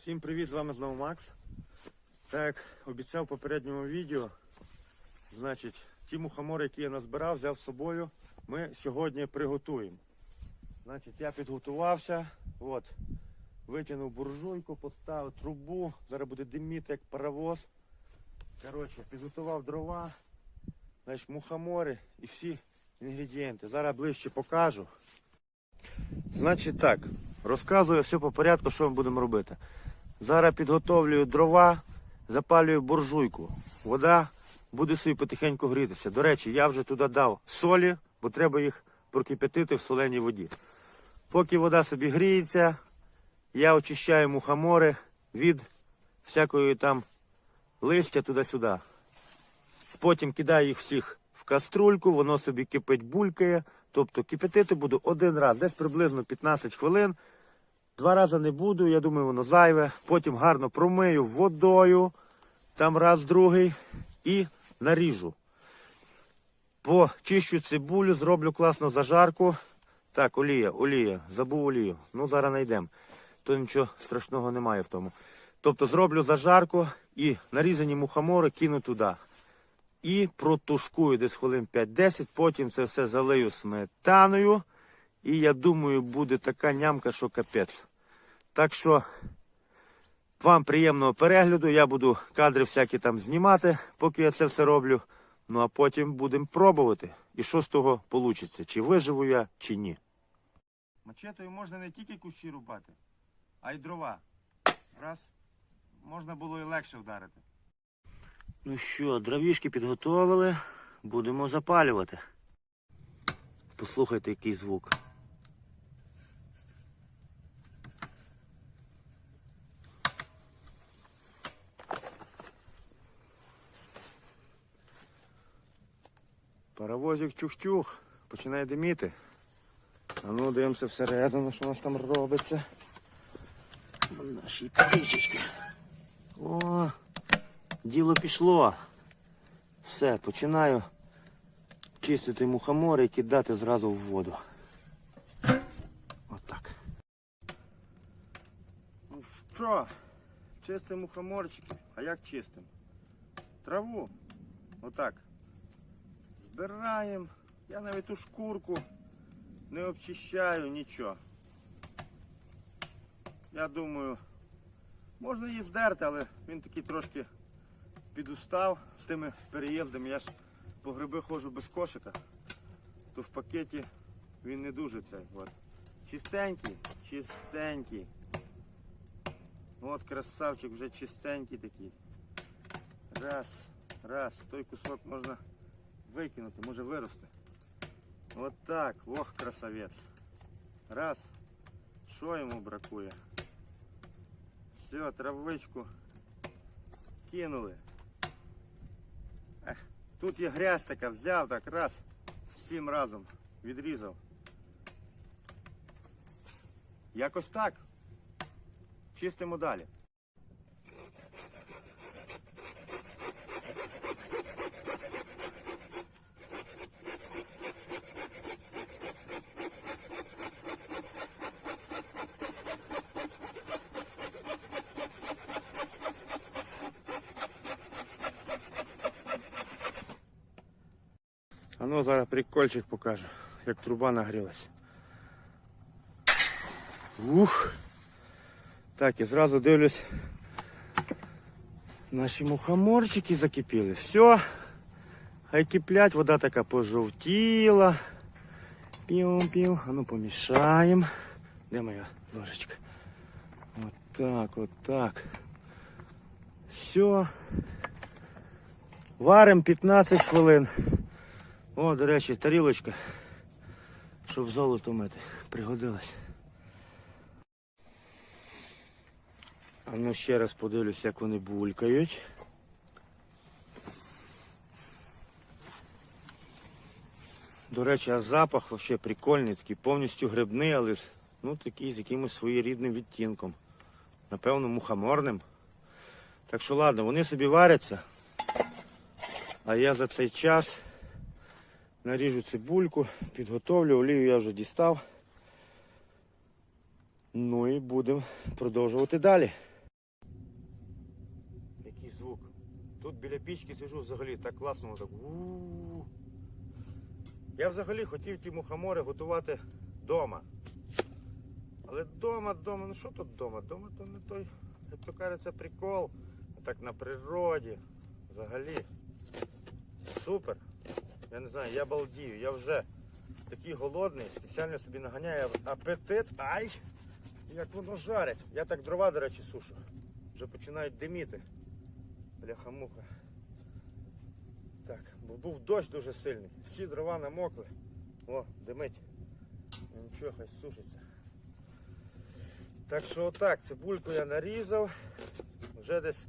Всім привіт, з вами знову Макс. Так як обіцяв в попередньому відео, значить, ті мухомори, які я назбирав, взяв з собою, ми сьогодні приготуємо. Значить, я підготувався, от, витягнув буржуйку, поставив трубу, зараз буде диміти як паровоз. Коротше, підготував дрова, значить, мухомори і всі інгредієнти. Зараз ближче покажу. Значить так, розказую все по порядку, що ми будемо робити. Зараз підготовлюю дрова, запалюю буржуйку. Вода буде собі потихеньку грітися. До речі, я вже туди дав солі, бо треба їх прокип'ятити в соленій воді. Поки вода собі гріється, я очищаю мухомори від всякої там листя туди-сюди. Потім кидаю їх всіх в каструльку, воно собі кипить, булькає. Тобто кипятити буду один раз, десь приблизно 15 хвилин. Два рази не буду, я думаю, воно зайве. Потім гарно промию водою, там раз, другий, і наріжу. Почищу цибулю, зроблю класну зажарку. Так, олія, олія, забув олію. Ну, зараз знайдемо. То нічого страшного немає в тому. Тобто зроблю зажарку і нарізані мухомори кину туди. І протушкую десь хвилин 5-10, потім це все залию сметаною. І я думаю, буде така нямка, що капець. Так що вам приємного перегляду. Я буду кадри всякі там знімати, поки я це все роблю. Ну а потім будемо пробувати. І що з того вийде? Чи виживу я, чи ні. Мачетою можна не тільки кущі рубати, а й дрова. Раз. Можна було і легше вдарити. Ну що, дровішки підготовили, будемо запалювати. Послухайте, який звук. Паровозик чух-чух, починає диміти. А ну дивимося всередину, що у нас там робиться. Наші птичечки. О, діло пішло. Все, починаю чистити мухомори і кидати зразу в воду. Отак. Ну що, чистимо мухоморчики. А як чистимо? Траву. Отак. Збираємо. Я навіть ту шкурку не обчищаю нічого. Я думаю, можна її здерти, але він такий трошки підустав з тими переїздами. Я ж по гриби ходжу без кошика, то в пакеті він не дуже цей. От. Чистенький, чистенький. От красавчик вже чистенький такий. Раз, раз, той кусок можна викинути, може вирости. От так, ох, красавець. Раз. Що йому бракує? Все, травичку кинули. Ех, тут є грязь така, взяв так, раз, всім разом відрізав. Якось так. Чистимо далі. Ну зараз прикольчик покажу, як труба нагрілась. Ух. Так, і зразу дивлюсь. Наші мухоморчики закипіли. Все. Хай киплять, вода така пожовтіла. Пів-пів. А ну помішаємо. Де моя ложечка? От так, от так. Все. Варимо 15 хвилин. О, до речі, тарілочка, щоб золото мити, пригодилась. А ну ще раз подивлюсь, як вони булькають. До речі, а запах взагалі прикольний, такий повністю грибний, але ж ну такий з якимось своєрідним відтінком. Напевно, мухоморним. Так що ладно, вони собі варяться. А я за цей час наріжу цибульку, підготовлю, олію я вже дістав. Ну і будемо продовжувати далі. Який звук. Тут біля пічки сижу взагалі так класно, так. у Я взагалі хотів ті мухомори готувати вдома. Але вдома, вдома, ну що тут вдома? Вдома то не той, як то кажеться, прикол. Так на природі. Взагалі. Супер. Я не знаю, я балдію. Я вже такий голодний, спеціально собі наганяю апетит. Ай! Як воно жарить. Я так дрова, до речі, сушу. Вже починають диміти. Бляха-муха. Так, бо був дощ дуже сильний. Всі дрова намокли. О, димить. Нічого, хай сушиться. Так що отак, цибульку я нарізав. Вже десь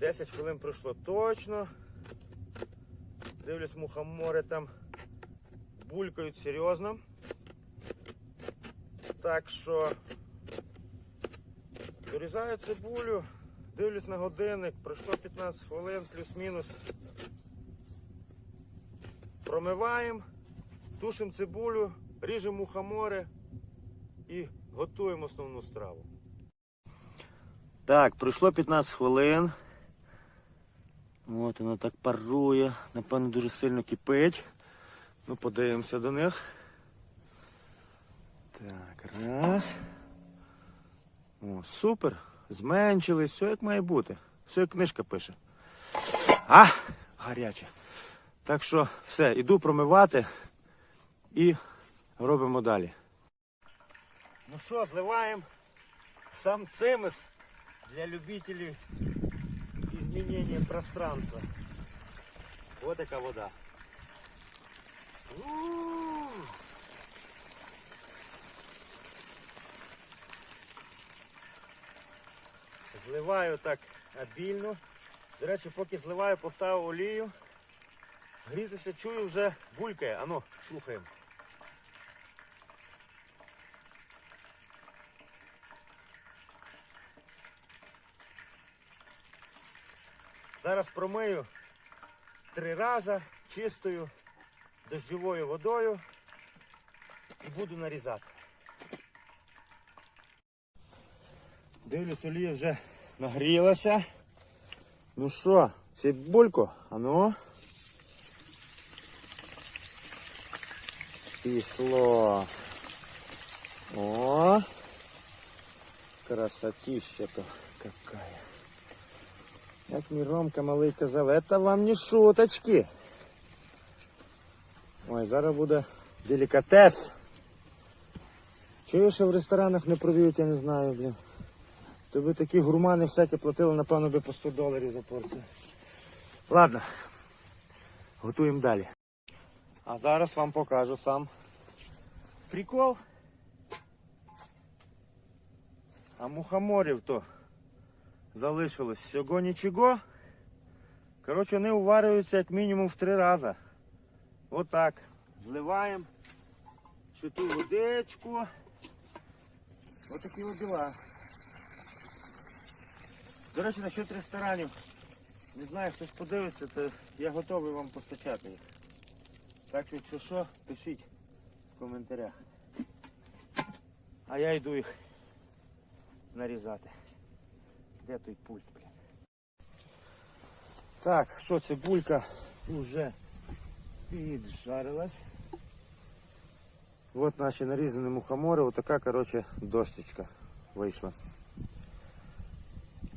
10 хвилин пройшло точно. Дивлюсь, мухомори там булькають серйозно. Так що дорізаю цибулю, дивлюсь на годинник, пройшло 15 хвилин, плюс-мінус. Промиваємо, тушимо цибулю, ріжемо мухомори і готуємо основну страву. Так, пройшло 15 хвилин. От воно так парує, напевно, дуже сильно кипить. Ну, подивимося до них. Так, раз. О, супер. Зменшились, все як має бути. Все як книжка пише. А! Гаряче. Так що все, іду промивати і робимо далі. Ну що, зливаємо сам цимис для любителів изменения пространства. Вот такая вода. У-у-у. Зливаю так обільно. До речі, поки зливаю, поставив олію. Грітися чую вже булькає. Ану, слухаємо. Зараз промию три рази чистою дощовою водою і буду нарізати. Дивлюсь, олія вже нагрілася. Ну що, цибульку? А ну. Пішло. О! Красотища-то какая. Як мій Ромка малий казав, это вам не шуточки. Ой, зараз буде делікатес. Чого ще в ресторанах не продають, я не знаю, блін. То ви такі гурмани всякі платили, напевно, би по 100 доларів за порцію. Ладно, готуємо далі. А зараз вам покажу сам прикол. А мухоморів то залишилось всього нічого. Коротше, вони уварюються як мінімум в три рази. Отак. Зливаємо ще ту водичку. Отакі от діла. До речі, насчет ресторанів. Не знаю, хтось подивиться, то я готовий вам постачати їх. Так що, якщо що, пишіть в коментарях. А я йду їх нарізати. Де той пульт, блін? Так, що цибулька вже піджарилась. Вот наші нарізані мухомори. Отака, короче, дощечка вийшла.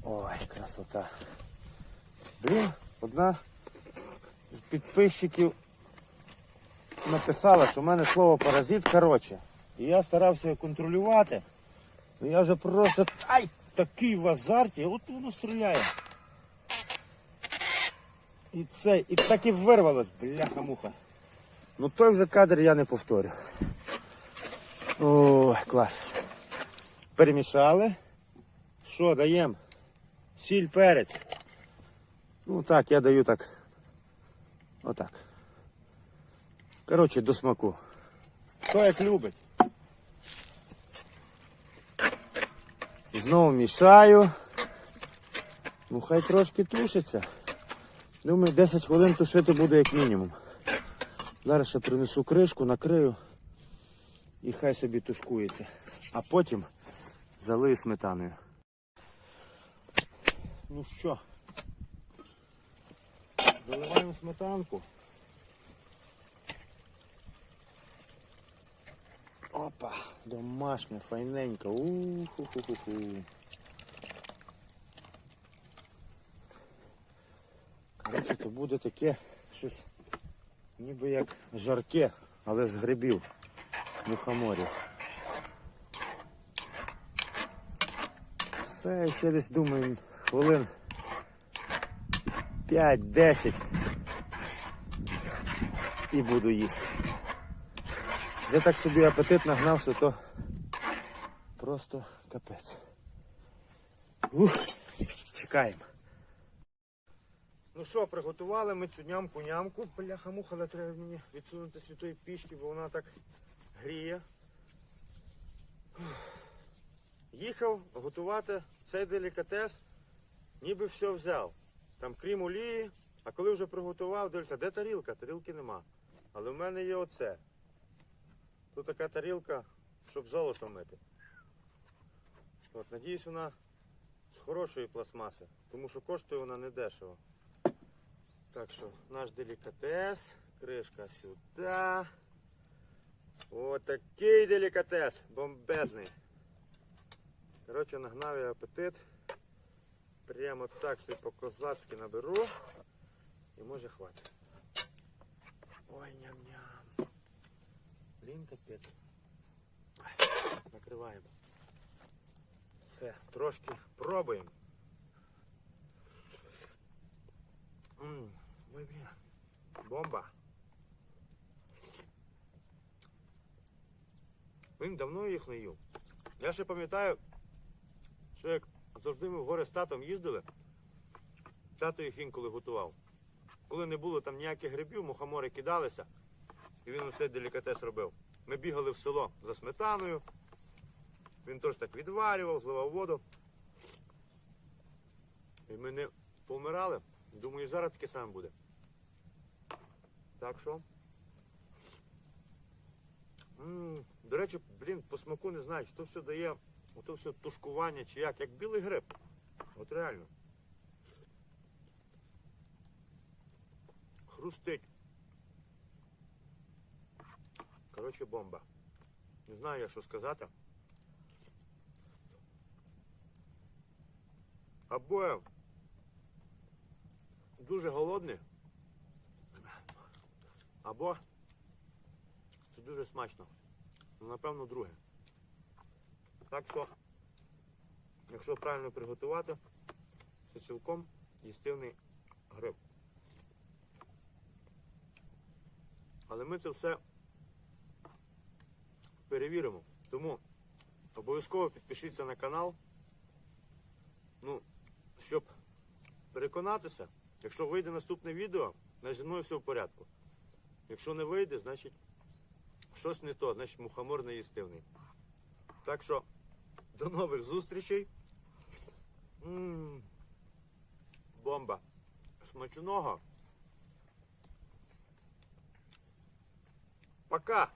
Ой, красота. Блін, одна з підписчиків написала, що в мене слово паразит коротше. І я старався контролювати. Ну я вже просто ай, такий в азарті, от воно стріляє. І це, і так і вирвалось, бляха-муха. Ну той вже кадр я не повторю. Ой, клас. Перемішали. Що, даємо? Сіль, перець. Ну так, я даю так. Отак. Коротше, до смаку. Хто як любить. Знову мішаю. Ну хай трошки тушиться. Думаю, 10 хвилин тушити буде як мінімум. Зараз ще принесу кришку, накрию і хай собі тушкується. А потім залию сметаною. Ну що, заливаємо сметанку. Опа, домашня, файненька. У-ху-ху-ху-ху. Коротше, то буде таке щось ніби як жарке, але з грибів мухоморів. Все, ще десь думаю, хвилин 5-10 і буду їсти. Я так собі апетит нагнав, що то просто капець. Ух, чекаємо. Ну що, приготували ми цю нямку-нямку. Бляха-муха, але треба мені відсунути святої пічки, бо вона так гріє. Їхав готувати цей делікатес, ніби все взяв. Там крім олії, а коли вже приготував, дивлюся, де тарілка? Тарілки нема. Але в мене є оце. Тут така тарілка, щоб золото мити. От, надіюсь, вона з хорошої пластмаси, тому що коштує вона не дешево. Так що наш делікатес, кришка сюди. Отакий делікатес, бомбезний. Коротше, нагнав я апетит. Прямо так собі по-козацьки наберу. І може хватить. Ой, ням-ням. Блін, капець. Накриваємо. Все, трошки пробуємо. Ой, блін. Бомба. Блін, давно їх не їв. Я ще пам'ятаю, що як завжди ми в гори з татом їздили, тато їх інколи готував. Коли не було там ніяких грибів, мухомори кидалися, і він усе делікатес робив. Ми бігали в село за сметаною. Він теж так відварював, зливав воду. І ми не помирали. Думаю, зараз таке саме буде. Так що. М, До речі, блін, по смаку не знаю, чи то все дає, ото все тушкування чи як, як білий гриб. От реально. Хрустить. Коротше, бомба. Не знаю я, що сказати. Або дуже голодний, або це дуже смачно. Ну, напевно, друге. Так що, якщо правильно приготувати, це цілком їстивний гриб. Але ми це все перевіримо. Тому обов'язково підпишіться на канал. Ну, щоб переконатися, якщо вийде наступне відео, значить зі мною все в порядку. Якщо не вийде, значить щось не то, значить мухомор не їстивний. Так що до нових зустрічей. М, Бомба. Смачного. Пока.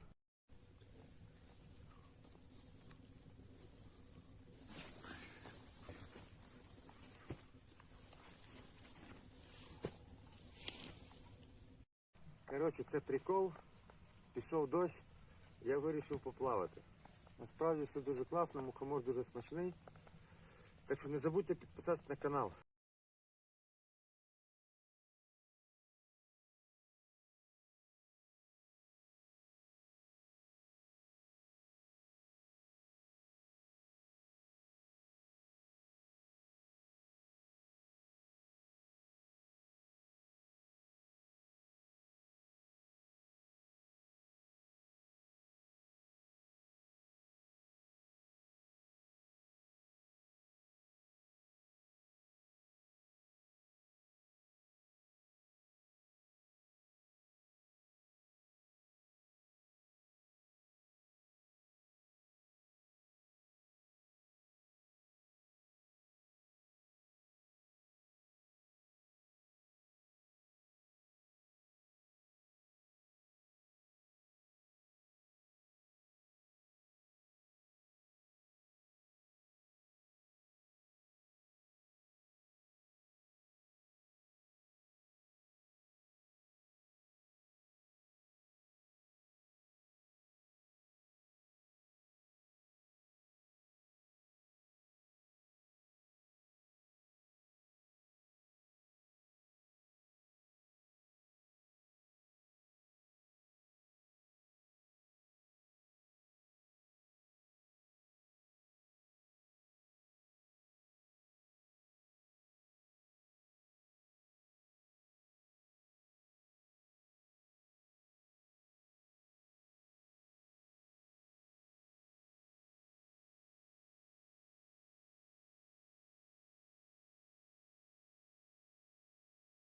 Коротше, це прикол. Пішов дощ, я вирішив поплавати. Насправді все дуже класно, мухомор дуже смачний. Так що не забудьте підписатися на канал.